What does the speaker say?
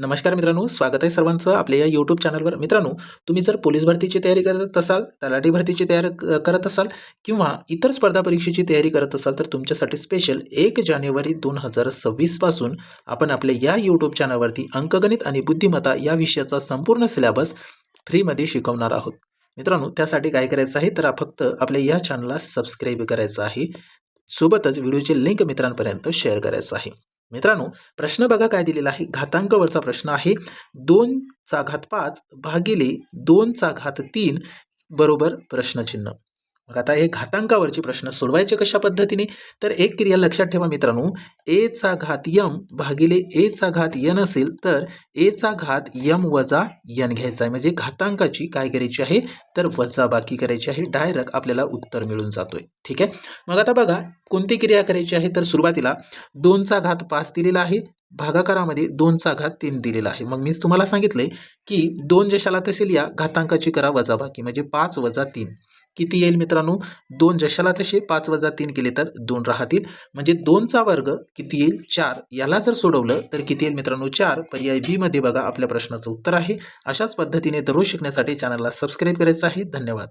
नमस्कार मित्रांनो स्वागत आहे सर्वांचं आपल्या या यूट्यूब चॅनलवर मित्रांनो तुम्ही जर पोलीस भरतीची तयारी करत असाल तलाठी भरतीची तयारी करत असाल किंवा इतर स्पर्धा परीक्षेची तयारी करत असाल तर तुमच्यासाठी स्पेशल एक जानेवारी दोन हजार सव्वीसपासून आपण आपल्या या यूट्यूब चॅनलवरती अंकगणित आणि बुद्धिमत्ता या विषयाचा संपूर्ण सिलेबस फ्रीमध्ये शिकवणार आहोत. मित्रांनो त्यासाठी काय करायचं आहे तर फक्त आपल्या या चॅनलला सबस्क्राईब करायचं आहे. सोबतच व्हिडिओची लिंक मित्रांपर्यंत शेअर करायचं आहे. मित्रांनो प्रश्न बघा काय दिलेला आहे. घातांकावरचा प्रश्न आहे. दोनचा घात पाच भागिले दोनचा घात तीन बरोबर प्रश्नचिन्ह. मग आता हे घातांकावरचे प्रश्न सोडवायचे कशा पद्धतीने? तर एक क्रिया लक्षात ठेवा मित्रांनो. एचा घात यम भागिले एचा घात यन असेल तर एचा घात यम वजा यन घ्यायचा आहे. म्हणजे घातांकाची काय करायची आहे? तर वजा बाकी करायची आहे. डायरेक्ट आपल्याला उत्तर मिळून जातोय. ठीक आहे? मग आता बघा कोणती क्रिया करायची आहे? तर सुरुवातीला दोनचा घात पाच दिलेला आहे. भागाकारामध्ये दोनचा घात तीन दिलेला आहे. मग मीच तुम्हाला सांगितलंय की दोन जशाला तसेल या घातांकाची करा वजाबाकी म्हणजे पाच वजा तीन. किती येईल मित्रांनो? दोन जशाला तसे पाच वजा तीन केले तर दोन राहतील. म्हणजे दोनचा वर्ग किती येईल? चार. याला जर सोडवलं तर किती येईल मित्रांनो? चार. पर्याय बी मध्ये बघा आपल्या प्रश्नाचं उत्तर आहे. अशाच पद्धतीने दररोज शिकण्यासाठी चॅनलला सबस्क्राईब करायचं आहे. धन्यवाद.